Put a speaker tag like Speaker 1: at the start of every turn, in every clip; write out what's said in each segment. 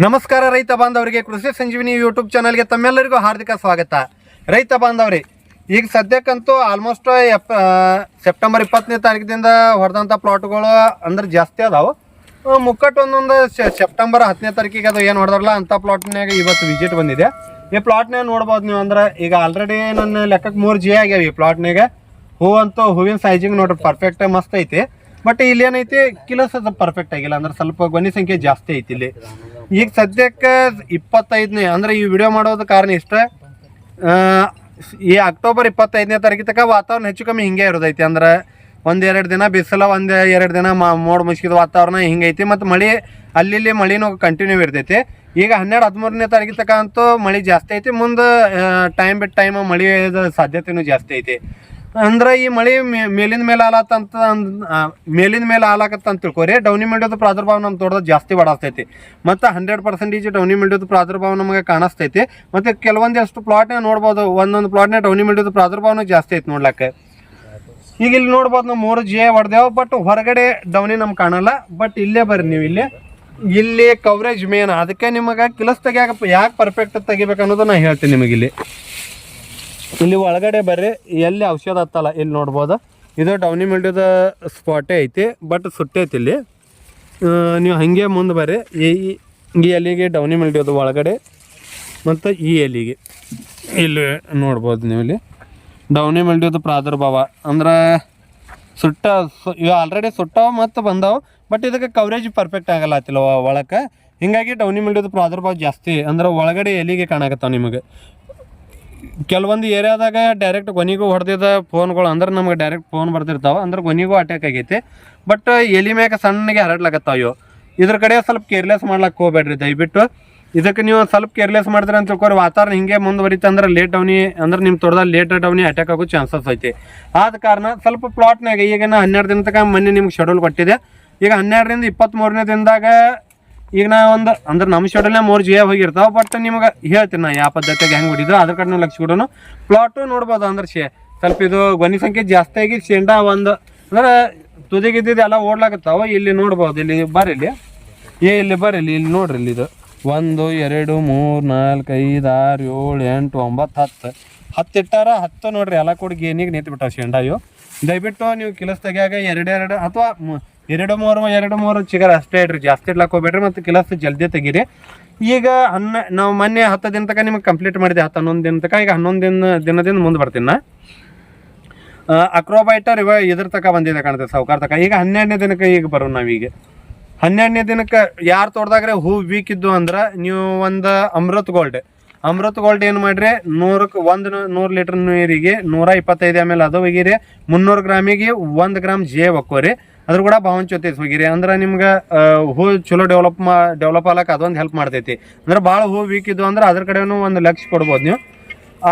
Speaker 1: ನಮಸ್ಕಾರ ರೈತ ಬಾಂಧವರಿಗೆ, ಕೃಷಿ ಸಂಜೀವಿನಿ ಯೂಟ್ಯೂಬ್ ಚಾನಲ್ಗೆ ತಮ್ಮೆಲ್ಲರಿಗೂ ಹಾರ್ದಿಕ ಸ್ವಾಗತ. ರೈತ ಬಾಂಧವ್ರಿ, ಈಗ ಸದ್ಯಕ್ಕಂತೂ ಆಲ್ಮೋಸ್ಟ್ ಎಪ್ ಸೆಪ್ಟೆಂಬರ್ ಇಪ್ಪತ್ತನೇ ತಾರೀಕಿನಿಂದ ಹೊಡೆದಂಥ ಪ್ಲಾಟ್ಗಳು ಅಂದ್ರೆ ಜಾಸ್ತಿ ಅದಾವು. ಮುಕ್ಕಟ್ಟು ಒಂದೊಂದು ಸೆಪ್ಟೆಂಬರ್ ಹತ್ತನೇ ತಾರೀಕಿಗೆ ಅದು ಏನು ಹೊಡೆದ್ರಲ್ಲ, ಅಂಥ ಪ್ಲಾಟ್ನಾಗ ಇವತ್ತು ವಿಸಿಟ್ ಬಂದಿದೆ. ಈ ಪ್ಲಾಟ್ನಾಗ ನೋಡ್ಬೋದು ನೀವು ಅಂದ್ರೆ, ಈಗ ಆಲ್ರೆಡಿ ನನ್ನ ಲೆಕ್ಕಕ್ಕೆ ಮೂರು ಜಿ ಆಗ್ಯಾವ ಈ ಪ್ಲಾಟ್ನಾಗ ಹೂವಂತೂ, ಹೂವಿನ ಸೈಜಿಂಗ್ ನೋಡ್ರಿ ಪರ್ಫೆಕ್ಟ್ ಮಸ್ತ್ ಐತಿ. ಬಟ್ ಇಲ್ಲಿ ಏನೈತಿ ಕಿಲೋಸ್ ಪರ್ಫೆಕ್ಟ್ ಆಗಿಲ್ಲ. ಅಂದ್ರೆ ಸ್ವಲ್ಪ ಗೊನಿ ಸಂಖ್ಯೆ ಜಾಸ್ತಿ ಐತಿ ಇಲ್ಲಿ. ಈಗ ಸದ್ಯಕ್ಕೆ ಇಪ್ಪತ್ತೈದನೇ, ಅಂದ್ರೆ ಈ ವಿಡಿಯೋ ಮಾಡೋದು ಕಾರಣ ಇಷ್ಟ. ಈ ಅಕ್ಟೋಬರ್ ಇಪ್ಪತ್ತೈದನೇ ತಾರೀಕು ತನಕ ವಾತಾವರಣ ಹೆಚ್ಚು ಕಮ್ಮಿ ಹಿಂಗೆ ಇರೋದೈತಿ. ಅಂದ್ರೆ ಒಂದೆರಡು ದಿನ ಬಿಸಿಲ, ಒಂದು ಎರಡು ದಿನ ಮೋಡ ಮುಚ್ಚಿದ ವಾತಾವರಣ ಹಿಂಗೈತಿ ಮತ್ತು ಮಳೆ, ಅಲ್ಲಿ ಮಳಿನೂ ಕಂಟಿನ್ಯೂ ಇರ್ತೈತಿ. ಈಗ ಹನ್ನೆರಡು, ಹದಿಮೂರನೇ ತಾರೀಕು ತನಕ ಅಂತೂ ಮಳೆ ಜಾಸ್ತಿ ಐತಿ. ಮುಂದೆ ಟೈಮ್ ಬಿಟ್ಟು ಟೈಮ್ ಮಳೆ ಸಾಧ್ಯತೆನೂ ಜಾಸ್ತಿ ಐತಿ. ಅಂದ್ರೆ ಈ ಮಳಿ ಮೇಲಿನ ಮೇಲೆ ಆಲತ್ತಂತ ಮೇಲಿನ ಮೇಲೆ ಆಲಾಕತ್ತ ಅಂತ ತಿಳ್ಕೊರಿ. ಡೌನಿ ಮಿಲ್ಡೋದು ಪ್ರಾದುರ್ಭಾವ ನಮ್ಮ ತೋಟದ ಜಾಸ್ತಿ ಬಡಸ್ತೈತಿ ಮತ್ತು ಹಂಡ್ರೆಡ್ ಪರ್ಸೆಂಟೇಜ್ ಡೌನಿ ಮಿಲ್ಡೋದು ಪ್ರಾದುರ್ಭಾವ ನಮಗೆ ಕಾಣಿಸ್ತೈತಿ. ಮತ್ತು ಕೆಲವೊಂದಷ್ಟು ಪ್ಲಾಟ್ನ ನೋಡ್ಬೋದು. ಒಂದೊಂದು ಪ್ಲಾಟ್ನ ಡೌನಿ ಮಿಲ್ಡೋದು ಪ್ರಾದುರ್ಭಾವನೂ ಜಾಸ್ತಿ ಐತಿ ನೋಡ್ಲಕ್ಕೆ. ಈಗ ಇಲ್ಲಿ ನೋಡ್ಬೋದು ನಾವು ಮೂರು ಜಿ ಹೊಡೆದೇವು ಬಟ್ ಹೊರಗಡೆ ಡೌನಿ ನಮ್ಗೆ ಕಾಣಲ್ಲ. ಬಟ್ ಇಲ್ಲೇ ಬರ್ರಿ ನೀವು ಇಲ್ಲಿ. ಇಲ್ಲಿ ಕವರೇಜ್ ಮೇನ್ ಅದಕ್ಕೆ ನಿಮಗೆ ಕಿಲಸ್ ತೆಗಿಯಾಕ, ಯಾಕೆ ಪರ್ಫೆಕ್ಟ್ ತೆಗಿಬೇಕು ನಾ ಹೇಳ್ತೀನಿ ನಿಮಗೆ ಇಲ್ಲಿ ಒಳಗಡೆ ಬರ್ರಿ, ಎಲ್ಲಿ ಔಷಧ ಹತ್ತಲ್ಲ, ಇಲ್ಲಿ ನೋಡ್ಬೋದು. ಇದು ಡೌನಿ ಮಿಲ್ಡ್ಯದ ಸ್ಪಾಟೇ ಐತಿ ಬಟ್ ಸುಟ್ಟೈತಿ ಇಲ್ಲಿ. ನೀವು ಹಂಗೆ ಮುಂದೆ ಬರ್ರಿ, ಈ ಎಲೆಗೆ ಡೌನಿ ಮಿಲ್ಡೋದು ಒಳಗಡೆ ಮತ್ತು ಈ ಎಲೆಗೆ. ಇಲ್ಲಿ ನೋಡ್ಬೋದು ನೀವು ಇಲ್ಲಿ. ಡೌನಿ ಮಿಲ್ಡೋದು ಪ್ರಾದುರ್ಭಾವ, ಅಂದ್ರೆ ಸುಟ್ಟ ಇವು ಆಲ್ರೆಡಿ ಸುಟ್ಟಾವ ಮತ್ತು ಬಂದಾವ ಬಟ್ ಇದಕ್ಕೆ ಕವರೇಜ್ ಪರ್ಫೆಕ್ಟ್ ಆಗಲ್ಲ ಆತಿಲ್ಲ ಒಳಕ್ಕೆ ಹಿಂಗಾಗಿ ಡೌನಿ ಮಿಲ್ಡೋದು ಪ್ರಾದುರ್ಭಾವ ಜಾಸ್ತಿ, ಅಂದ್ರೆ ಒಳಗಡೆ ಎಲೆಗೆ ಕಾಣಕತ್ತಾವ ನಿಮಗೆ. ಕೆಲವೊಂದು ಏರಿಯಾದಾಗ ಡೈರೆಕ್ಟ್ ಗೊನಿಗೂ ಹೊಡೆದಿದ್ದ ಫೋನ್ಗಳು ಅಂದ್ರೆ ನಮಗೆ ಡೈರೆಕ್ಟ್ ಫೋನ್ ಬರ್ತಿರ್ತಾವೆ ಅಂದ್ರೆ ಗೊನಿಗೂ ಅಟ್ಯಾಕ್ ಆಗೈತಿ. ಬಟ್ ಎಲಿ ಮ್ಯಾಗ ಸಣ್ಣಗೆ ಹರಡ್ಲಾಕತ್ತಾವ ಇವು. ಇದ್ರ ಕಡೆ ಸ್ವಲ್ಪ ಕೇರ್ಲೆಸ್ ಮಾಡ್ಲಕ್ಕೆ ಹೋಗ್ಬೇಡ್ರಿ ದಯವಿಟ್ಟು. ಇದಕ್ಕೆ ನೀವು ಸ್ವಲ್ಪ ಕೇರ್ಲೆಸ್ ಮಾಡಿದ್ರೆ ಅಂತ ತಿಳ್ಕೊರಿ, ವಾತಾವರಣ ಹಿಂಗೆ ಮುಂದುವರಿತ ಅಂದ್ರೆ ಲೇಟ್ ಡೌನಿ ಅಂದ್ರೆ ನಿಮ್ಮ ತೋಟದಲ್ಲಿ ಲೇಟ್ ಡೌನಿ ಅಟ್ಯಾಕ್ ಆಗೋ ಚಾನ್ಸಸ್ ಐತಿ. ಆದ ಕಾರಣ ಸ್ವಲ್ಪ ಪ್ಲಾಟ್ನಾಗ ಈಗ ಹನ್ನೆರಡು ದಿನ ತನಕ ಮೊನ್ನೆ ನಿಮ್ಗೆ ಶೆಡ್ಯೂಲ್ ಕೊಟ್ಟಿದೆ ಈಗ ಹನ್ನೆರಡರಿಂದ ಇಪ್ಪತ್ತ್ಮೂರನೇ ದಿನದಾಗ ಈಗ ನಾ ಒಂದು, ಅಂದ್ರೆ ನಮ್ಮ ಶೆಡ್ಯೂಲ್ನ ಮೂರು ಜಿ ಹೋಗಿರ್ತಾವ ಬಟ್ ನಿಮ್ಗೆ ಹೇಳ್ತೀನಿ ನಾ ಯಾವ ಪದ್ಧತಿಗೆ ಹೆಂಗೆ ಹೊಡಿದು ಅದ್ರ ಕಡೆ ಲಕ್ಷ ಕೊಡೋನು ಪ್ಲಾಟು ನೋಡ್ಬೋದು ಅಂದ್ರೆ ಶೇ, ಸ್ವಲ್ಪ ಇದು ಗೊನಿ ಸಂಖ್ಯೆ ಜಾಸ್ತಿ ಆಗಿ ಶೇಂಡ ಒಂದು, ಅಂದ್ರೆ ತುದಿಗಿದ್ದಿದ್ದು ಎಲ್ಲ ಓಡ್ಲಾಕತ್ತಾವ, ಇಲ್ಲಿ ನೋಡ್ಬೋದು, ಇಲ್ಲಿ ಬರ್ರಿ ಇಲ್ಲಿ. ಏ, ಇಲ್ಲಿ ಬರ್ರಿ ಇಲ್ಲಿ ನೋಡ್ರಿ ಇಲ್ಲಿ ಇದು. ಒಂದು, ಎರಡು, ಮೂರು, ನಾಲ್ಕು, ಐದು, ಆರು, ಏಳು, ಎಂಟು, ಒಂಬತ್ತು, ಹತ್ತು. ಹತ್ತು ಇಟ್ಟಾರ ಹತ್ತು ನೋಡ್ರಿ, ಎಲ್ಲ ಕೂಡ ಗೇನಿಗೆ ನಿಂತು ಬಿಟ್ಟಾವ ಶೇಂಡ ಇವು ದಯವಿಟ್ಟು ನೀವು ಕೆಲಸ ತೆಗಿಯಾಗ ಎರಡೆರಡು ಅಥವಾ ಎರಡು ಮೂರು ಎರಡು ಮೂರು ಚಿಗರ್ ಅಷ್ಟೇ ಇಡ್ರಿ ಜಾಸ್ತಿ ಇಡ್ಲಾಕ್ ಹೋಗ್ಬೇಡ್ರಿ ಮತ್ತು ಕೆಲಸ ಜಲ್ದಿ ತೆಗೀರಿ. ಈಗ ಹನ್ನ, ನಾವು ಮೊನ್ನೆ ಹತ್ತು ದಿನ ತನಕ ನಿಮಗೆ ಕಂಪ್ಲೀಟ್ ಮಾಡಿದೆ, ಹತ್ತು ಹನ್ನೊಂದು ದಿನ ತನಕ ಈಗ ಹನ್ನೊಂದು ದಿನ, ದಿನದಿಂದ ಮುಂದೆ ಬರ್ತೀನಿ ನಾ. ಅಕ್ರೋಬೈಟರ್ ಇವ ಇದ್ರ ತಕ ಬಂದಿದೆ ಕಾಣ್ತದೆ, ಸಾವುಕಾರ ತಕ. ಈಗ ಹನ್ನೆರಡನೇ ದಿನಕ್ಕೆ ಈಗ ಬರೋಣ ನಾವೀಗ ಹನ್ನೆರಡನೇ ದಿನಕ್ಕೆ ಯಾರು ತೋಟದಾಗ್ರೆ ಹೂ ವೀಕ್ ಇದ್ದು ಅಂದ್ರೆ ನೀವು ಒಂದು ಅಮೃತ್ ಗೋಲ್ಡ್ ಅಮೃತ್ ಗೋಲ್ಡ್ ಏನು ಮಾಡ್ರಿ ನೂರಕ್ಕೆ ಒಂದು ನೂರು ಲೀಟ್ರ್ ನೀರಿಗೆ ನೂರ ಇಪ್ಪತ್ತೈದು ಆಮೇಲೆ ಅದು ಒಗಿರಿ ಮುನ್ನೂರು ಗ್ರಾಮಿಗೆ ಒಂದು ಗ್ರಾಮ್ ಜೇ ಒಕ್ಕೋರಿ. ಅದ್ರ ಕೂಡ ಭಾವನ್ ಜೊತೆ ಹೋಗಿರಿ ಅಂದ್ರೆ ನಿಮ್ಗೆ ಹೂ ಚಲೋ ಡೆವಲಪ್ ಮಾ ಡೆವಲಪ್ ಆಗಕ್ಕೆ ಅದೊಂದು ಹೆಲ್ಪ್ ಮಾಡ್ತೈತಿ. ಅಂದ್ರೆ ಭಾಳ ಹೂ ವೀಕ್ ಇದ್ದು ಅಂದ್ರೆ ಅದ್ರ ಕಡೆನೂ ಒಂದು ಲಕ್ಷ ಕೊಡ್ಬೋದು ನೀವು.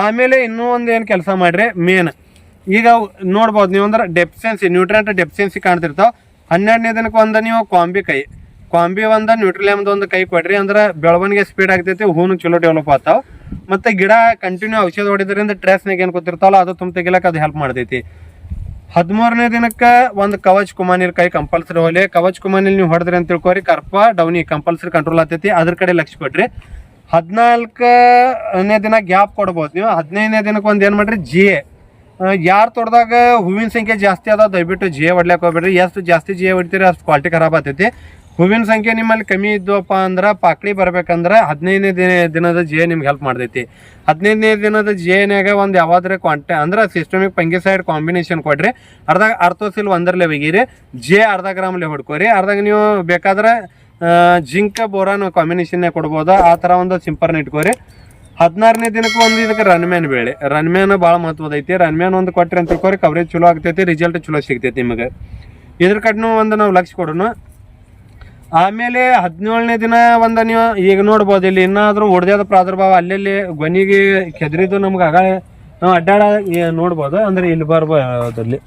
Speaker 1: ಆಮೇಲೆ ಇನ್ನೂ ಒಂದು ಏನು ಕೆಲಸ ಮಾಡ್ರಿ ಮೇನ್ ಈಗ ನೋಡ್ಬೋದು ನೀವು ಅಂದ್ರೆ ಡೆಫಿಷಿಯನ್ಸಿ ನ್ಯೂಟ್ರಿಯೆಂಟ್ ಡೆಫಿಷಿಯನ್ಸಿ ಕಾಣ್ತಿರ್ತಾವ. ಹನ್ನೆರಡನೇ ದಿನಕ್ಕೆ ಒಂದು ನೀವು ಕಾಂಬಿ ಕೈ. ಕಾಂಬಿ ಒಂದು ನ್ಯೂಟ್ರಿಲಿಯಮ್ದು ಒಂದು ಕೈ ಕೊಡ್ರಿ. ಅಂದ್ರೆ ಬೆಳವಣಿಗೆ ಸ್ಪೀಡ್ ಆಗ್ತೈತಿ, ಹೂನು ಚಲೋ ಡೆವಲಪ್ ಆಗ್ತಾವ. ಮತ್ತೆ ಗಿಡ ಕಂಟಿನ್ಯೂ ಔಷಧ ಹೊಡಿದ್ರಿಂದ ಟ್ರೆಸ್ನಾಗ ಏನು ಗೊತ್ತಿರ್ತಾವಲ್ಲ, ಅದು ತುಂಬ ತೆಗಿಲಕ್ಕೆ ಅದು ಹೆಲ್ಪ್ ಮಾಡ್ತೈತಿ. ಹದಿಮೂರನೇ ದಿನಕ್ಕೆ ಒಂದು ಕವಚ್ ಕುಮಾನಿರ್ ಕೈ ಕಂಪಲ್ಸರಿ ಹೋಗಲಿ. ಕವಚ್ ಕುಮಾನಿಲ್ ನೀವು ಹೊಡೆದ್ರಿ ಅಂತ ತಿಳ್ಕೊರಿ, ಕರ್ಪ, ಡೌನಿ ಕಂಪಲ್ಸರಿ ಕಂಟ್ರೋಲ್ ಆಗ್ತೈತಿ ಅದ್ರ ಕಡೆ ಲಕ್ಷ ಕೊಡ್ರಿ ಹದಿನಾಲ್ಕನೇ ದಿನ ಗ್ಯಾಪ್ ಕೊಡ್ಬೋದು ನೀವು. ಹದಿನೈದನೇ ದಿನಕ್ಕೆ ಒಂದು ಏನು ಮಾಡ್ರಿ? ಜಿ ಎ ಯಾರು ತೋಟದಾಗ ಹೂವಿನ ಸಂಖ್ಯೆ ಜಾಸ್ತಿ ಅದ, ದಯವಿಟ್ಟು ಜಿ ಎ ಹೊಡ್ಲಿಕ್ಕೆ ಹೋಗ್ಬೇಡ್ರಿ. ಎಷ್ಟು ಜಾಸ್ತಿ ಜಿ ಎ ಹೊಡಿತೀರಿ ಅಷ್ಟು ಕ್ವಾಲಿಟಿ ಖರಾಬ್ ಆಗ್ತೈತಿ ಹೂವಿನ ಸಂಖ್ಯೆ ನಿಮ್ಮಲ್ಲಿ ಕಮ್ಮಿ ಇದ್ವಪ್ಪ ಅಂದ್ರೆ ಪಾಕಳಿ ಬರ್ಬೇಕಂದ್ರೆ ಹದಿನೈದನೇ ದಿನ ದಿನದ ಜಿ ಎ ನಿಮ್ಗೆ ಹೆಲ್ಪ್ ಮಾಡ್ತೈತಿ. ಹದಿನೈದನೇ ದಿನದ ಜಿ ಎನ್ಯಾಗ ಒಂದು ಯಾವ್ದಾದ್ರೆ ಕ್ವಾಂಟ ಅಂದ್ರೆ ಸಿಸ್ಟಮಿಕ್ ಪಂಗಿಸೈಡ್ ಕಾಂಬಿನೇಷನ್ ಕೊಡ್ರಿ. ಅರ್ಧ ಅರ್ಥೋಸಿಲ್ ಒಂದರಲ್ಲೇ ಒಗಿರಿ ಜೆ ಅರ್ಧ ಗ್ರಾಮ್ಲೆ ಹೊಡ್ಕೋರಿ. ಅರ್ಧಾಗ ನೀವು ಬೇಕಾದ್ರೆ ಜಿಂಕ ಬೋರಾನ್ ಕಾಂಬಿನೇಷನ್ನೇ ಕೊಡ್ಬೋದು. ಆ ಥರ ಒಂದು ಸಿಂಪರ್ನ ಇಟ್ಕೋರಿ. ಹದಿನಾರನೇ ದಿನಕ್ಕೆ ಒಂದು ಇದಕ್ಕೆ ರನ್ಮ್ಯಾನ್ ಬೇಳೆ. ರನ್ಮ್ಯಾನ್ ಭಾಳ ಮಹತ್ವದ ಐತಿ. ರನ್ಮ್ಯಾನ್ ಒಂದು ಕೊಟ್ರಿ ಅಂತ ತಿಳ್ಕೊರಿ ಕವರೇಜ್ ಚಲೋ ಆಗ್ತೈತಿ ರಿಸಲ್ಟ್ ಚಲೋ ಸಿಗ್ತೈತಿ ನಿಮಗೆ. ಇದ್ರ ಕಡೆನೂ ಒಂದು ನಾವು ಲಕ್ಷ ಕೊಡೋಣ ಆಮೇಲೆ ಹದಿನೇಳನೇ ದಿನ ಒಂದ ನೀವು ಈಗ ನೋಡ್ಬೋದು, ಇಲ್ಲಿ ಇನ್ನಾದರೂ ಹೊಡೆದ ಪ್ರಾದುರ್ಭಾವ, ಅಲ್ಲೆಲ್ಲಿ ಗೊನಿಗೆ ಕೆದರಿದ್ದು ನಮ್ಗೆ ಆಗ, ನಾವು ಅಡ್ಡಾಡ ನೋಡ್ಬೋದು, ಅಂದ್ರೆ ಇಲ್ಲಿ ಬರ್ಬೋದಲ್ಲಿ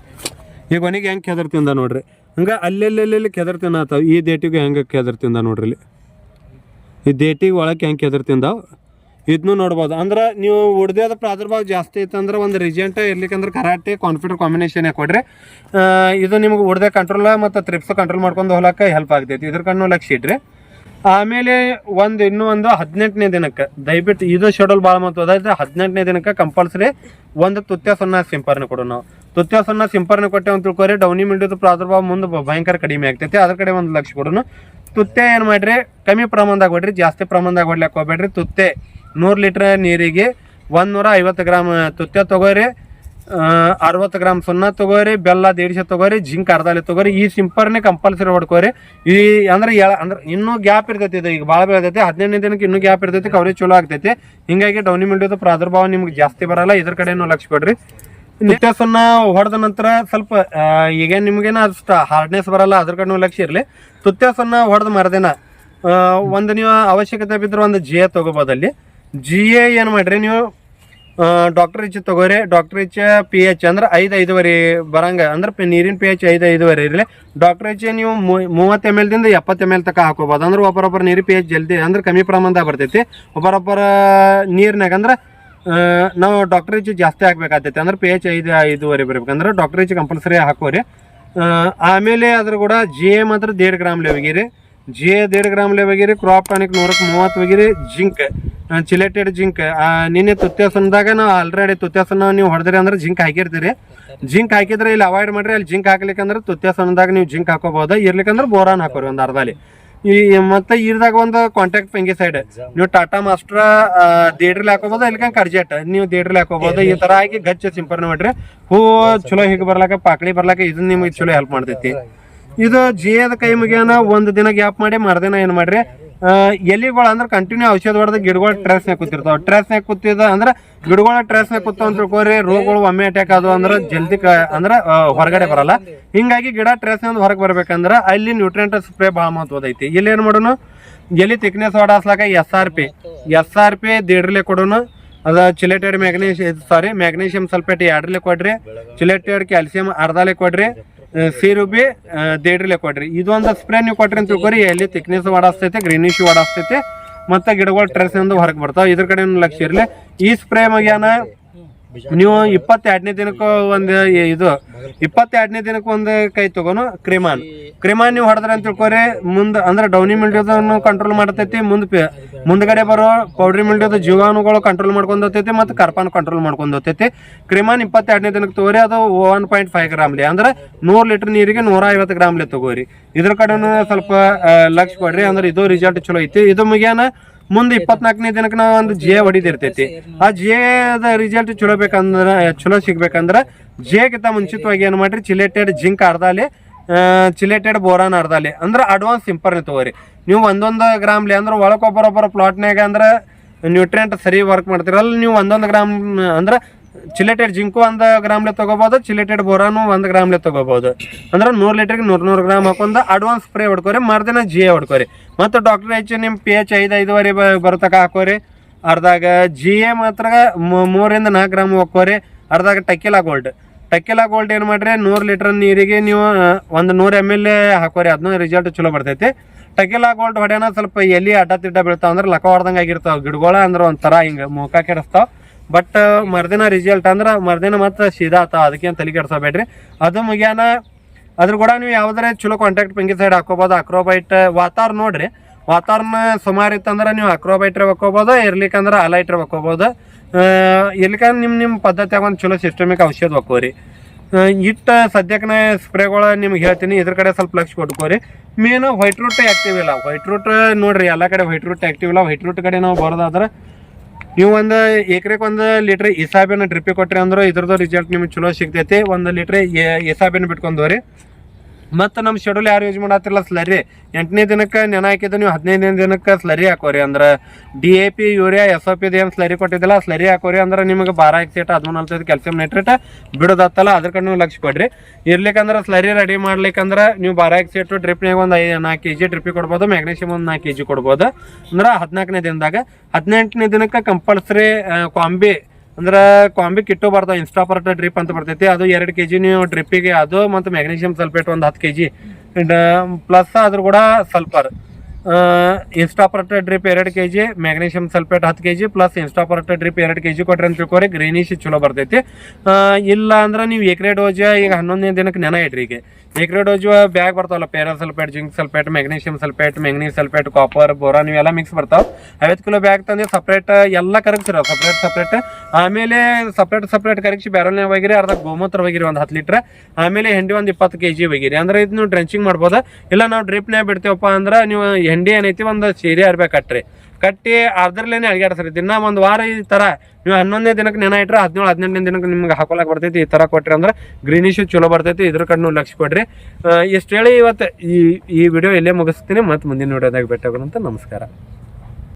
Speaker 1: ಈ ಗೊನಿಗೆ ಹೆಂಗೆ ಕೆದರ್ತಿಂದ ನೋಡ್ರಿ? ಹಂಗೆ ಅಲ್ಲೆಲ್ಲೆಲ್ಲಿ ಕೆದರ್ತಿಂದ ಈ ದೇಟಿಗೆ ಹೆಂಗೆ ಕೆದರ್ತಿಂದ ನೋಡ್ರಿ ಇಲ್ಲಿ? ಈ ದೇಟಿಗೆ ಒಳಕ್ಕೆ ಹೆಂಗೆ ಕೆದರ್ ತಿಂದಾವ ಇದನ್ನು ನೋಡ್ಬೋದು. ಅಂದ್ರೆ ನೀವು ಉಡ್ದೇದ ಪ್ರಾದುರ್ಭಾವ ಜಾಸ್ತಿ ಇತ್ತಂದ್ರೆ ಒಂದು ರಿಜೆಂಟ್ ಇರ್ಲಿಕ್ಕಂದ್ರೆ ಕರಾಟೆ ಕಾನ್ಫಿಡೆಂಟ್ ಕಾಂಬಿನೇಷನ್ ಕೊಡ್ರಿ ಇದು ನಿಮ್ಗೆ ಉಡ್ದೆ ಕಂಟ್ರೋಲ್ ಮತ್ತು ತ್ರಿಪ್ಸ್ ಕಂಟ್ರೋಲ್ ಮಾಡ್ಕೊಂಡು ಹೋಗ್ಲಕ್ಕೆ ಹೆಲ್ಪ್ ಆಗ್ತೈತಿ. ಇದ್ರ ಕಣ್ಣು ಲಕ್ಷ ಇಡ್ರಿ ಆಮೇಲೆ ಒಂದು ಇನ್ನೂ ಒಂದು ಹದಿನೆಂಟನೇ ದಿನಕ್ಕೆ, ದಯವಿಟ್ಟು ಇದು ಶೆಡ್ಯೂಲ್ ಭಾಳ ಮಹತ್ವದ. ಅದಾಯ್ತು ಹದಿನೆಂಟನೇ ದಿನಕ್ಕೆ ಕಂಪಲ್ಸರಿ ಒಂದು ತುತ್ಯ ಸೊನ್ನ ಸಿಂಪರಣೆ ಕೊಡು ನಾವು. ತುತ್ಯ ಸೊನ್ನ ಸಿಂಪರಣೆ ಕೊಟ್ಟೆ ಅಂತ ತಿಳ್ಕೊರಿ, ಡೌನಿ ಮಿಂಡಿದ ಪ್ರಾದುರ್ಭಾವ ಮುಂದೆ ಭಯಂಕರ ಕಡಿಮೆ ಆಗ್ತೈತಿ. ಅದ್ರ ಕಡೆ ಒಂದು ಲಕ್ಷ ಕೊಡೋನು. ತುತ್ತೆ ಏನು ಮಾಡ್ರಿ, ಕಮ್ಮಿ ಪ್ರಮಾಣದಾಗ ಹೊಡ್ರಿ ಜಾಸ್ತಿ ಪ್ರಮಾಣದಾಗ ಹೊಡ್ಲಿಕ್ಕೆ ಹೋಗ್ಬೇಡ್ರಿ. ತುತ್ತೆ ನೂರು ಲೀಟ್ರ್ ನೀರಿಗೆ ಒಂದು ನೂರ ಐವತ್ತು ಗ್ರಾಮ್ ತುತ್ತ ತಗೋರಿ ಅರವತ್ತು ಗ್ರಾಮ್ ಸುಣ್ಣ ತಗೋರಿ, ಬೆಲ್ಲ ದೇಡ್ಸೆ ತಗೋರಿ, ಜಿಂಕ್ ಅರ್ಧಾಲಿ ತಗೋರಿ, ಈ ಸಿಂಪರ್ನೆ ಕಂಪಲ್ಸರಿ ಹೊಡ್ಕೋರಿ. ಈ ಅಂದ್ರೆ ಎಳ ಅಂದ್ರೆ ಇನ್ನೂ ಗ್ಯಾಪ್ ಇರ್ತೈತಿ ಇದು, ಈಗ ಭಾಳ ಬೆಳೆದೈತಿ ಹದಿನೈದನೇ ದಿನಕ್ಕೆ ಇನ್ನೂ ಗ್ಯಾಪ್ ಇರ್ತೈತಿ ಕವರೇಜ್ ಚಲೋ ಆಗ್ತೈತಿ. ಹಿಂಗಾಗಿ ಡೌನಿ ಮಿಲ್ಡಿಯೋದು ಪ್ರಾದುರ್ಭಾವ ನಿಮ್ಗೆ ಜಾಸ್ತಿ ಬರಲ್ಲ, ಇದ್ರ ಕಡೆನೂ ಲಕ್ಷ ಕೊಡ್ರಿ. ನಿತ್ಯ ಸುಣ್ಣ ಹೊಡೆದ ನಂತರ ಸ್ವಲ್ಪ ಈಗೇನು ಈಗ ನಿಮ್ಗೇನ ಅಷ್ಟು ಹಾರ್ಡ್ನೆಸ್ ಬರಲ್ಲ, ಅದ್ರ ಕಡೆನೂ ಲಕ್ಷ ಇರಲಿ. ತುತ್ಯ ಸುಣ್ಣ ಹೊಡೆದ ಮರದಿನ ಒಂದು ನೀವು ಅವಶ್ಯಕತೆ ಬಿದ್ದರೆ ಒಂದು ಜಿ ತೊಗೋಬೋದಲ್ಲಿ ಜಿ ಎ ಏನು ಮಾಡ್ರಿ ನೀವು? ಡಾಕ್ಟರ್ ಇಚ್ ತಗೋರಿ. ಡಾಕ್ಟರ್ ಇಚ್ಚ ಪಿ ಎಚ್ ಅಂದ್ರೆ ಐದು ಐದುವರೆ ಬರಂಗ. ಅಂದ್ರೆ ನೀರಿನ ಪಿ ಎಚ್ ಐದು ಐದುವರೆ ಇರಲಿ. ಡಾಕ್ಟರ್ ಇಚ್ಚ ನೀವು ಮೂವತ್ತು ಎಂ ಎಲ್ದಿಂದ ಎಪ್ಪತ್ತು ಎಂ ಎಲ್ ತಕ ಹಾಕೋಬೋದು. ಅಂದ್ರೆ ಒಬ್ಬರೊಬ್ಬರ ನೀರು ಪಿ ಎಚ್ ಜಲ್ದಿ ಅಂದ್ರೆ ಕಮ್ಮಿ ಪ್ರಮಾಣದಾಗ ಬರ್ತೈತಿ. ಒಬ್ಬರೊಬ್ಬರ ನೀರ್ನಾಗ ಅಂದ್ರೆ ನಾವು ಡಾಕ್ಟರ್ ಇಚ್ ಜಾಸ್ತಿ ಹಾಕ್ಬೇಕಾಗ್ತೈತಿ. ಅಂದ್ರೆ ಪಿ ಎಚ್ ಐದು ಐದುವರೆ ಬರ್ಬೇಕಂದ್ರೆ ಡಾಕ್ಟರ್ ಇಚ್ಚ ಕಂಪಲ್ಸರಿ ಹಾಕೋರಿ. ಆಮೇಲೆ ಅದ್ರ ಕೂಡ ಜಿ ಎ ಮಾತ್ರ ದೇಡ್ ಗ್ರಾಮ್ ಲೆವಗಿರಿ ಜಿ ಎ ದೇಡ್ ಗ್ರಾಮ್ ಲೆವಗಿರಿ ಕ್ರಾಪ್ ಟಾನಿಕ್ ನೂರಕ್ಕೆ ಮೂವತ್ತು ಒಗಿರಿ, ಜಿಂಕ್ ಚಿಲೇಟೆಡ್ ಜಿಂಕ್. ನಿನ್ನೆ ತುತ್ಯಾಸನದಾಗ ನಾವು ಆಲ್ರೆಡಿ ತುತ್ಯಾಸನ ನೀವು ಹೊಡೆದ್ರಿ ಅಂದ್ರೆ ಜಿಂಕ್ ಹಾಕಿರ್ತೀರಿ. ಜಿಂಕ್ ಹಾಕಿದ್ರೆ ಇಲ್ಲಿ ಅವಾಯ್ಡ್ ಮಾಡ್ರಿ, ಅಲ್ಲಿ ಜಿಂಕ್ ಹಾಕ್ಲಿಕ್ಕಂದ್ರೆ ತುತ್ಯಾಸನದಾಗ ನೀವು ಜಿಂಕ್ ಹಾಕೋಬಹುದು. ಇರ್ಲಿಕ್ಕಂದ್ರೆ ಬೋರಾನ್ ಹಾಕೋರಿ ಒಂದು ಅರ್ಧಲಿ ಈ ಮತ್ತೆ ಇರ್ದಾಗ ಒಂದು ಕಾಂಟ್ಯಾಕ್ಟ್ ಪೆಂಗಿ ಸೈಡ್ ನೀವು ಟಾಟಾ ಮಾಸ್ಟರ್ ದೇಡ್ರಲ್ಲಿ ಹಾಕೋಬಹುದು ಇಲ್ಲಿ ಕರ್ಜೆಟ್ ನೀವು ದೇಡ್ರಲ್ಲಿ ಹಾಕೋಬಹುದು. ಈ ತರ ಹಾಕಿ ಗಚ್ಚ ಸಿಂಪರಣೆ ಮಾಡ್ರಿ. ಹೂ, ಚಲೋ ಹೀಗೆ ಬರ್ಲಾಕ ಪಾಕಳಿ ಬರ್ಲಾಕ ಇದನ್ನ ನಿಮಗೆ ಚಲೋ ಹೆಲ್ಪ್ ಮಾಡ್ತೈತಿ. ಇದು ಜಿಯದ ಕೈ ಮುಗಿಯನ ಒಂದು ದಿನ ಗ್ಯಾಪ್ ಮಾಡಿ, ಮರ್ದಿನ ಏನು ಮಾಡ್ರಿ? ಎಲಿಗಳು ಅಂದ್ರೆ ಕಂಟಿನ್ಯೂ ಔಷಧ ಹೊಡೆದ ಗಿಡಗಳು ಟ್ರೆಸ್ನಾಗ ಕೂತಿರ್ತಾವ. ಟ್ರೆಸ್ನಾಗ ಕೂತಿದ ಅಂದ್ರೆ ಗಿಡಗಳ ಟ್ರೆಸ್ನಾಗ ಕೂತಾವ ಅಂತ ತಿಳ್ಕೊರಿ ರೋಗಗಳು ಒಮ್ಮೆ ಅಟ್ಯಾಕ್ ಆದವು ಅಂದ್ರೆ ಜಲ್ದಿ ಅಂದ್ರೆ ಹೊರಗಡೆ ಬರಲ್ಲ. ಹಿಂಗಾಗಿ ಗಿಡ ಟ್ರೆಸ್ನಿಂದ ಹೊರಗೆ ಬರ್ಬೇಕಂದ್ರೆ ಅಲ್ಲಿ ನ್ಯೂಟ್ರಿಯೆಂಟ್ ಸ್ಪ್ರೇ ಭಾಳ ಮಹತ್ವದೈತಿ ಇಲ್ಲಿ ಏನು ಮಾಡೋನು? ಎಲ್ಲಿ thickness ಹೊಡಾಸ್ಲಾಕ S R P S R P ದೇಡ್ರಲೆ ಕೊಡೋನು. ಅದ ಚಿಲೆಟೆಡ್ ಮ್ಯಾಗ್ನೇಶಿಯಂ ಸಾರಿ ಮ್ಯಾಗ್ನೀಷಿಯಂ ಸಲ್ಫೇಟ್ ಎರಡರಲ್ಲೇ ಕೊಡ್ರಿ. ಚಿಲೆಟೆಡ್ ಕ್ಯಾಲ್ಸಿಯಂ ಅರ್ಧಲೆ ಕೊಡ್ರಿ. ಸಿರುಬಿ ದೇಡ್ರಲೆ ಕೊಡ್ರಿ. ಇದೊಂದು ಸ್ಪ್ರೇ ನೀವು ಕೊಟ್ರಿ ಅಂತ ತಿಳ್ಕೊರಿ, ಎಲ್ಲಿ ತಿಕ್ನೆಸ್ ಓಡಾಸ್ತೈತೆ ಗ್ರೀನಿಶ್ ಓಡಾಸ್ತೈತೆ ಮತ್ತೆ ಗಿಡಗಳು ಟ್ರೆಸ್ ಎಂದು ಹೊರಗೆ ಬರ್ತಾವ. ಇದ್ರ ಕಡೆ ಲಕ್ಷ ಇರಲಿ. ಈ ಸ್ಪ್ರೇ ಮಗ್ಯಾನ ನೀವು ಇಪ್ಪತ್ತೆರಡನೇ ದಿನಕ್ಕೆ ಒಂದು ಇದು, ಇಪ್ಪತ್ತೆರಡನೇ ದಿನಕ್ಕೆ ಒಂದು ಕೈ ತಗೋನು ಕ್ರಿಮಾನ್. ಕ್ರಿಮಾನ್ ನೀವು ಹೊಡೆದ್ರೆ ಅಂತ ತಿಳ್ಕೊರಿ, ಮುಂದೆ ಅಂದ್ರೆ ಡೌನಿ ಮಿಲ್ಡಿಯೋದನ್ನು ಕಂಟ್ರೋಲ್ ಮಾಡ್ತೈತಿ, ಮುಂದೆ ಮುಂದ್ಗಡೆ ಬರೋ ಪೌಡ್ರಿ ಮಿಲ್ಡಿಯೋದ ಜೀವಾಣುಗಳು ಕಂಟ್ರೋಲ್ ಮಾಡ್ಕೊಂಡ್ ಹೋಗ್ತೈತಿ ಮತ್ತು ಕರ್ಪಾನ್ ಕಂಟ್ರೋಲ್ ಮಾಡ್ಕೊಂಡ್ ಹೋಗ್ತೈತಿ. ಕ್ರಿಮಾನ್ ಇಪ್ಪತ್ತೆರಡನೇ ದಿನಕ್ಕೆ ತಗೋರಿ, ಅದು ಒನ್ ಪಾಯಿಂಟ್ ಫೈವ್ ಗ್ರಾಮ್ಲಿ ಅಂದ್ರೆ ನೂರು ಲೀಟರ್ ನೀರಿಗೆ ನೂರ ಐವತ್ತು ಗ್ರಾಮ್ಲಿ ತಗೋರಿ. ಇದ್ರ ಕಡೆನೂ ಸ್ವಲ್ಪ ಲಕ್ಷ ಕೊಡ್ರಿ, ಅಂದ್ರೆ ಇದು ರಿಸಲ್ಟ್ ಚಲೋ ಐತಿ. ಇದು ಮುಗಿಯಾನ ಮುಂದೆ ಇಪ್ಪತ್ನಾಲ್ಕನೇ ದಿನಕ್ಕೆ ನಾವು ಒಂದು ಜೆ ಹೊಡಿದಿರ್ತೈತಿ. ಆ ಜೆದ ರಿಸಲ್ಟ್ ಚಲೋ ಬೇಕಂದ್ರ, ಚಲೋ ಸಿಗ್ಬೇಕಂದ್ರ ಜೆಗಿಂತ ಮುಂಚಿತವಾಗಿ ಏನು ಮಾಡ್ರಿ? ಚಿಲೇಟೆಡ್ ಜಿಂಕ್ ಅರ್ಧಾಲಿ ಚಿಲೇಟೆಡ್ ಬೋರಾನ್ ಅರ್ಧಾಲಿ ಅಂದ್ರೆ ಅಡ್ವಾನ್ಸ್ ಸಿಂಪರ್ನೆ ತಗೋರಿ. ನೀವು ಒಂದೊಂದು ಗ್ರಾಮ್ಲಿ ಅಂದ್ರೆ ಒಳಕೊಬ್ಬರೊಬ್ಬರ ಪ್ಲಾಟ್ನಾಗ ಅಂದ್ರೆ ನ್ಯೂಟ್ರಿಯೆಂಟ್ ಸರಿ ವರ್ಕ್ ಮಾಡ್ತೀರಲ್ಲ, ನೀವು ಒಂದೊಂದು ಗ್ರಾಮ್ ಅಂದ್ರೆ ಚಿಲೆಟೆಡ್ ಜಿಂಕು ಒಂದು ಗ್ರಾಮ್ಲೆ ತಗೋಬಹುದು ಚಿಲೆಟೆಡ್ ಬೋರಾನು ಒಂದು ಗ್ರಾಮ್ಲೆ ತಗೋಬಹುದು ಅಂದ್ರೆ ನೂರು ಲೀಟರ್ಗೆ ನೂರು ನೂರು ಗ್ರಾಮ್ ಹಾಕೊಂಡು ಅಡ್ವಾನ್ಸ್ ಸ್ಪ್ರೇ ಹೊಡ್ಕೋರಿ, ಮರ್ದಿನ ಜಿ ಎ ಹೊಡ್ಕೋರಿ. ಮತ್ತು ಡಾಕ್ಟರ್ ಎಚ್ ನಿಮ್ಮ ಪಿ ಎಚ್ ಐದು ಐದುವರೆ ಬರ್ತಕ ಹಾಕೋರಿ. ಅರ್ಧಾಗ ಜಿ ಎ ಮಾತ್ರ ಮೂರಿಂದ ನಾಲ್ಕು ಗ್ರಾಮ್ ಹಾಕೋರಿ. ಅರ್ಧಾಗ ಟಕ್ಕಿಲ ಗೋಲ್ಡ್. ಟಕ್ಕಿಲ ಗೋಲ್ಡ್ ಏನು ಮಾಡ್ರಿ, ನೂರು ಲೀಟರ್ ನೀರಿಗೆ ನೀವು ಒಂದು ನೂರು ಎಂ ಎಲ್ ಹಾಕೋರಿ ಅದನ್ನ ರಿಸಲ್ಟ್ ಚಲೋ ಬರ್ತೈತಿ. ಟಕಿಲಾ ಗೋಲ್ಡ್ ಹೊಡ್ಯಾನ ಸ್ವಲ್ಪ ಎಲ್ಲಿ ಅಡ್ಡ ತಿಡ್ಡ ಬೀಳ್ತಾವ ಅಂದ್ರೆ ಲಕ ಹೊಡ್ದಂಗೆ ಆಗಿರ್ತಾವ. ಗಿಡಗಳ ಅಂದ್ರೆ ಒಂಥರ ಹಿಂಗೆ ಮುಖ ಕೆಡಿಸ್ತಾವ. ಬಟ್ ಮರ್ದಿನ ರಿಸಲ್ಟ್ ಅಂದ್ರೆ ಮರ್ದಿನ ಮತ್ತೆ ಸೀದಾ ಆತ ಅದಕ್ಕೇನು ತಲೆ ಕೆಡ್ಸೋಬೇಡ್ರಿ. ಅದು ಮುಗಿಯಾನ, ಅದ್ರ ಕೂಡ ನೀವು ಯಾವ್ದಾರ ಚಲೋ ಕಾಂಟ್ಯಾಕ್ಟ್ ಪೆಂಗಿ ಸೈಡ್ ಹಾಕೋಬೋದು ಅಕ್ರೋಬೈಟ್ ವಾತಾವರಣ ನೋಡ್ರಿ. ವಾತಾವರಣ ಸುಮಾರು ಇತ್ತಂದ್ರೆ ನೀವು ಅಕ್ರೋಬೈಟ್ರೆ ಹಾಕೋಬೋದು ಇರ್ಲಿಕ್ಕಂದ್ರೆ ಅಲೈಟ್ರೆ ಹಾಕೋಬೋದು ಇರ್ಲಿಕ್ಕಂದ್ರೆ ನಿಮ್ಮ ನಿಮ್ಮ ಪದ್ಧತಿಯಾಗ ಒಂದು ಚಲೋ ಸಿಸ್ಟಮಿಕ್ ಔಷಧ ಹಾಕೋರಿ. ಇಟ್ಟ ಸದ್ಯಕ್ಕೆ ನಾ ಸ್ಪ್ರೇಗಳು ನಿಮ್ಗೆ ಹೇಳ್ತೀನಿ, ಇದ್ರ ಕಡೆ ಸ್ವಲ್ಪ ಲಕ್ಷ ಕೊಟ್ಕೋರಿ. ಮೇನು ವೈಟ್ ರೂಟ್ ಆ್ಯಕ್ಟಿವ್ ಇಲ್ಲ. ವೈಟ್ ರೂಟ್ ನೋಡ್ರಿ, ಎಲ್ಲ ಕಡೆ ವೈಟ್ ರೂಟ್ ಆ್ಯಕ್ಟಿವ್ ಇಲ್ಲ. ವೈಟ್ ರೂಟ್ ಕಡೆ ನಾವು ಬರೋದಾದ್ರೆ ನೀವು ಒಂದು ಎಕರೆಗೆ ಒಂದು ಲೀಟ್ರ್ ಇಸಾಬೇನ ಡ್ರಿಪ್ಪಿಗೆ ಕೊಟ್ರಿ ಅಂದ್ರೆ ಇದ್ರದ್ದು ರಿಸಲ್ಟ್ ನಿಮ್ಗೆ ಚಲೋ ಸಿಗ್ತೈತಿ. ಒಂದು ಲೀಟ್ರ್ ಇಸಾಬಿನ ಬಿಟ್ಕೊಂಡವ್ರಿ ಮತ್ತು ನಮ್ಮ ಶೆಡ್ಯೂಲ್ ಯಾರು ಯೂಸ್ ಮಾಡತ್ತಿಲ್ಲ ಸ್ಲರಿ ಎಂಟನೇ ದಿನಕ್ಕೆ ನೆನೆ ಹಾಕಿದ್ದು ನೀವು ಹದಿನೈದನೇ ದಿನಕ್ಕೆ ಸ್ಲರಿ ಹಾಕೋರಿ ಅಂದ್ರೆ D A P urea S O ಪಿದು ಏನು ಸ್ಲರಿ ಕೊಟ್ಟಿದ್ದಿಲ್ಲ ಸ್ಲರಿ ಹಾಕೋರಿ ಅಂದ್ರೆ ನಿಮಗೆ ಬಾರ ಎಕ್ಸೇಟ್ ಹದಿಮೂರು ನಲ್ವತ್ತೈದು ಕ್ಯಾಲ್ಸಿಯಂ ನೈಟ್ರೇಟ್ ಬಿಡೋದತ್ತಲ್ಲ ಅದ್ರ ಕಡೆ ನೀವು ಲಕ್ಷ ಕೊಡ್ರಿ. ಇರ್ಲಿಕ್ಕಂದ್ರೆ ಸ್ಲರಿ ರೆಡಿ ಮಾಡ್ಲಿಕ್ಕಂದ್ರೆ ನೀವು ಬಾರ ಎಕ್ಸೇಟು ಡ್ರಿಪ್ನಾಗ ಒಂದು ಐದು ನಾಲ್ಕು ಕೆ ಜಿ ಡ್ರಿಪ್ಪಿಗೆ ಕೊಡ್ಬೋದು ಮ್ಯಾಗ್ನೀಷಿಯಮ್ ಒಂದು ನಾಲ್ಕು ಕೆ ಜಿ ಕೊಡ್ಬೋದು. ಅಂದ್ರೆ ಹದಿನಾಲ್ಕನೇ ದಿನದಾಗ, ಹದಿನೆಂಟನೇ ದಿನಕ್ಕೆ ಕಂಪಲ್ಸರಿ ಕಾಂಬಿ ಅಂದ್ರೆ ಕಾಂಬಿ ಕಿಟ್ಟು ಬರ್ತಾವ ಇನ್ಸ್ಟಾಪರ್ಟ್ ಡ್ರಿಪ್ ಅಂತ ಬರ್ತೈತಿ. ಅದು ಎರಡು ಕೆ ಜಿ ನೀವು ಡ್ರಿಪ್ಪಿಗೆ ಅದು ಮತ್ತು ಮ್ಯಾಗ್ನೀಷಿಯಂ ಸಲ್ಫೇಟ್ ಒಂದು ಹತ್ತು ಕೆ ಜಿ ಪ್ಲಸ್ ಅದ್ರ ಕೂಡ ಸಲ್ಫರ್ ಇನ್ಸ್ಟಾಪರ್ಟ ಡ್ರಿಪ್ ಎರಡು ಕೆ ಜಿ ಮ್ಯಾಗ್ನೀಷಿಯಮ್ ಸಲ್ಫೇಟ್ ಹತ್ತು K G plus Instapart drip ಎರಡು ಕೆ ಜಿ ಕೊಟ್ರಿ ಅಂತ ತಿಳ್ಕೊರಿ ಗ್ರೀನಿಶ್ ಚಲೋ ಬರ್ತೈತಿ. ಇಲ್ಲ ಅಂದ್ರೆ ನೀವು ಎಕ್ರೆ ಡೋಜ್ ಈಗ ಹನ್ನೊಂದನೇ ದಿನಕ್ಕೆ ನೆನ ಇಡ್ರಿ ಈಗ. ಎಕ್ರೆ ಡೋಜ್ ಬ್ಯಾಗ್ ಬರ್ತಾವಲ್ಲ ferrous sulphate zinc sulphate magnesium sulphate manganese sulphate copper boron ಇವೆಲ್ಲ ಮಿಕ್ಸ್ ಬರ್ತಾವ. ಐವತ್ತು ಕಿಲೋ ಬ್ಯಾಗ್ ತಂದು ಸಪ್ರೇಟ್ ಎಲ್ಲ ಕರಗಿಸಿರ ಸಪ್ರೇಟ್ ಸಪ್ರೇಟ್ ಆಮೇಲೆ ಸಪ್ರೇಟ್ ಸಪ್ರೇಟ್ ಕರಗಿಸಿ ಬ್ಯಾರಲ್ನೇ ಒಗಿರಿ ಅರ್ಧ ಗೋಮೂತ್ರ ಒಗಿರಿ ಒಂದು ಹತ್ತು ಲೀಟ್ರ್. ಆಮೇಲೆ ಹೆಂಡಿ ಒಂದು ಇಪ್ಪತ್ತು ಕೆ ಜಿ ಒಗಿರಿ ಅಂದ್ರೆ ಇದು ನೀವು ಡ್ರೆಂಚಿಂಗ್ ಮಾಡ್ಬೋದು? ಇಲ್ಲ ನಾವು ಡ್ರಿಪ್ನೇ ಬಿಡ್ತೇವಪ್ಪ ಅಂದ್ರೆ ನೀವು ಹೆಂಡಿ ಏನೈತಿ, ಒಂದು ಸೀರೆ ಕಟ್ರಿ. ಕಟ್ಟಿ ಅದ್ರಲ್ಲೇನೆ ಅಡ್ಗಾಡ್ತಾರೆ ದಿನ ಒಂದು ವಾರ ಈ ಥರ ನೀವು ಹನ್ನೊಂದನೇ ದಿನಕ್ಕೆ ನೆನ ಇಟ್ಟರೆ ಹದಿನೇಳು, ಹದಿನೆಂಟನೇ ದಿನಕ್ಕೆ ನಿಮ್ಗೆ ಹಾಕೊಳಕ್ ಬರ್ತೈತಿ, ಈ ಥರ ಕೊಟ್ರಿ ಅಂದ್ರೆ ಗ್ರೀನಿಶ್ ಚಲೋ ಬರ್ತೈತಿ, ಇದ್ರ ಕಡೆ ನೀವು ಲಕ್ಷ ಕೊಡ್ರಿ. ಇಷ್ಟು ಹೇಳಿ ಇವತ್ತು ಈ ಈ ವಿಡಿಯೋ ಇಲ್ಲೇ ಮುಗಿಸ್ತೀನಿ. ಮತ್ತು ಮುಂದಿನ ವಿಡಿಯೋದಾಗ ಭೇಟಿ ನಮಸ್ಕಾರ.